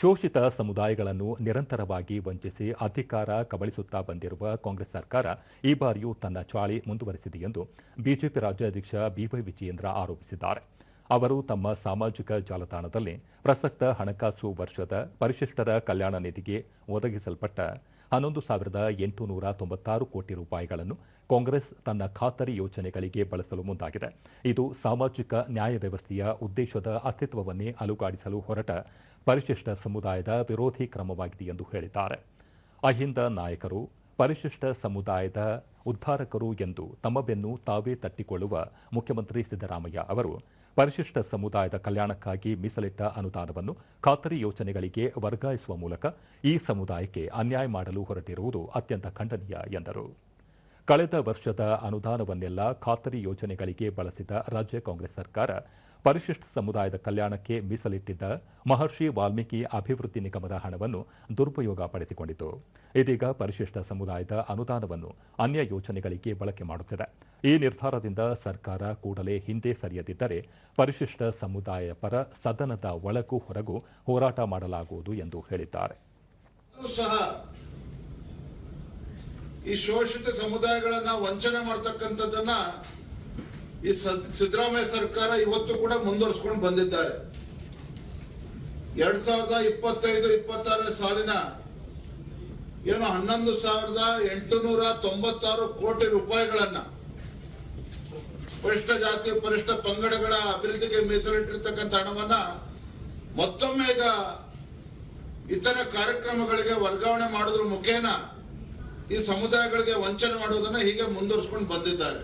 ಶೋಷಿತ ಸಮುದಾಯಗಳನ್ನು ನಿರಂತರವಾಗಿ ವಂಚಿಸಿ ಅಧಿಕಾರ ಕಬಳಿಸುತ್ತಾ ಬಂದಿರುವ ಕಾಂಗ್ರೆಸ್ ಸರ್ಕಾರ ಈ ಬಾರಿಯೂ ತನ್ನ ಚಾಳಿ ಮುಂದುವರೆಸಿದೆ ಎಂದು ಬಿಜೆಪಿ ರಾಜ್ಯಾಧ್ಯಕ್ಷ ಬಿವೈ ವಿಜಯೇಂದ್ರ ಆರೋಪಿಸಿದ್ದಾರೆ. ಅವರು ತಮ್ಮ ಸಾಮಾಜಿಕ ಜಾಲತಾಣದಲ್ಲಿ ಪ್ರಸಕ್ತ ಹಣಕಾಸು ವರ್ಷದ ಪರಿಶಿಷ್ಟರ ಕಲ್ಯಾಣ ನಿಧಿಗೆ ಒದಗಿಸಲ್ಪಟ್ಟ ಹನ್ನೊಂದು ಸಾವಿರದ ಎಂಟುನೂರ ತೊಂಬತ್ತಾರು ಕೋಟಿ ರೂಪಾಯಿಗಳನ್ನು ಕಾಂಗ್ರೆಸ್ ತನ್ನ ಖಾತರಿ ಯೋಜನೆಗಳಿಗೆ ಬಳಸಲು ಮುಂದಾಗಿದೆ. ಇದು ಸಾಮಾಜಿಕ ನ್ಯಾಯ ವ್ಯವಸ್ಥೆಯ ಉದ್ದೇಶದ ಅಸ್ತಿತ್ವವನ್ನೇ ಅಲುಗಾಡಿಸಲು ಹೊರಟ ಪರಿಶಿಷ್ಟ ಸಮುದಾಯದ ವಿರೋಧಿ ಕ್ರಮವಾಗಿದೆ ಎಂದು ಹೇಳಿದ್ದಾರೆ. ಅಹಿಂದ ನಾಯಕರು ಪರಿಶಿಷ್ಟ ಸಮುದಾಯದ ಉದ್ಧಾರಕರು ಎಂದು ತಮ್ಮ ಬೆನ್ನು ತಾವೇ ತಟ್ಟಿಕೊಳ್ಳುವ ಮುಖ್ಯಮಂತ್ರಿ ಸಿದ್ದರಾಮಯ್ಯ ಅವರು ಪರಿಶಿಷ್ಟ ಸಮುದಾಯದ ಕಲ್ಯಾಣಕ್ಕಾಗಿ ಮೀಸಲಿಟ್ಟ ಅನುದಾನವನ್ನು ಖಾತರಿ ಯೋಜನೆಗಳಿಗೆ ವರ್ಗಾಯಿಸುವ ಮೂಲಕ ಈ ಸಮುದಾಯಕ್ಕೆ ಅನ್ಯಾಯ ಮಾಡಲು ಹೊರಟಿರುವುದು ಅತ್ಯಂತ ಖಂಡನೀಯ ಎಂದರು. ಕಳೆದ ವರ್ಷದ ಅನುದಾನವನ್ನೆಲ್ಲ ಖಾತರಿ ಯೋಜನೆಗಳಿಗೆ ಬಳಸಿದ ರಾಜ್ಯ ಕಾಂಗ್ರೆಸ್ ಸರ್ಕಾರ ಪರಿಶಿಷ್ಟ ಸಮುದಾಯದ ಕಲ್ಯಾಣಕ್ಕೆ ಮೀಸಲಿಟ್ಟಿದ್ದ ಮಹರ್ಷಿ ವಾಲ್ಮೀಕಿ ಅಭಿವೃದ್ಧಿ ನಿಗಮದ ಹಣವನ್ನು ದುರುಪಯೋಗ ಪಡಿಸಿಕೊಂಡಿತು. ಇದೀಗ ಪರಿಶಿಷ್ಟ ಸಮುದಾಯದ ಅನುದಾನವನ್ನು ಅನ್ಯ ಯೋಜನೆಗಳಿಗೆ ಬಳಕೆ ಮಾಡುತ್ತಿದೆ. ಈ ನಿರ್ಧಾರದಿಂದ ಸರ್ಕಾರ ಕೂಡಲೇ ಹಿಂದೆ ಸರಿಯದಿದ್ದರೆ ಪರಿಶಿಷ್ಟ ಸಮುದಾಯ ಪರ ಸದನದ ಒಳಗೂ ಹೊರಗೂ ಹೋರಾಟ ಮಾಡಲಾಗುವುದು ಎಂದು ಹೇಳಿದ್ದಾರೆ. ಈ ಶೋಷಿತ ಸಮುದಾಯಗಳನ್ನ ವಂಚನೆ ಮಾಡ್ತಕ್ಕಂಥದ್ದನ್ನ ಈ ಸಿದ್ದರಾಮಯ್ಯ ಸರ್ಕಾರ ಇವತ್ತು ಕೂಡ ಮುಂದುವರಿಸ್ಕೊಂಡು ಬಂದಿದ್ದಾರೆ. ಎರಡ್ ಸಾವಿರದ ಇಪ್ಪತ್ತೈದು ಇಪ್ಪತ್ತಾರನೇ ಸಾಲಿನ ಏನು ಹನ್ನೊಂದು ಸಾವಿರದ ಎಂಟುನೂರ ತೊಂಬತ್ತಾರು ಕೋಟಿ ರೂಪಾಯಿಗಳನ್ನ ಪರಿಷ್ಠ ಜಾತಿ, ಪರಿಷ್ಠ ಪಂಗಡಗಳ ಅಭಿವೃದ್ಧಿಗೆ ಮೀಸಲಿಟ್ಟಿರ್ತಕ್ಕಂಥ ಹಣವನ್ನ ಮತ್ತೊಮ್ಮೆ ಈಗ ಇತರ ಕಾರ್ಯಕ್ರಮಗಳಿಗೆ ವರ್ಗಾವಣೆ ಮಾಡೋದ್ರ ಮುಖೇನ ಈ ಸಮುದಾಯಗಳಿಗೆ ವಂಚನೆ ಮಾಡುವುದನ್ನ ಹೀಗೆ ಮುಂದುವರಿಸ್ಕೊಂಡು ಬಂದಿದ್ದಾರೆ.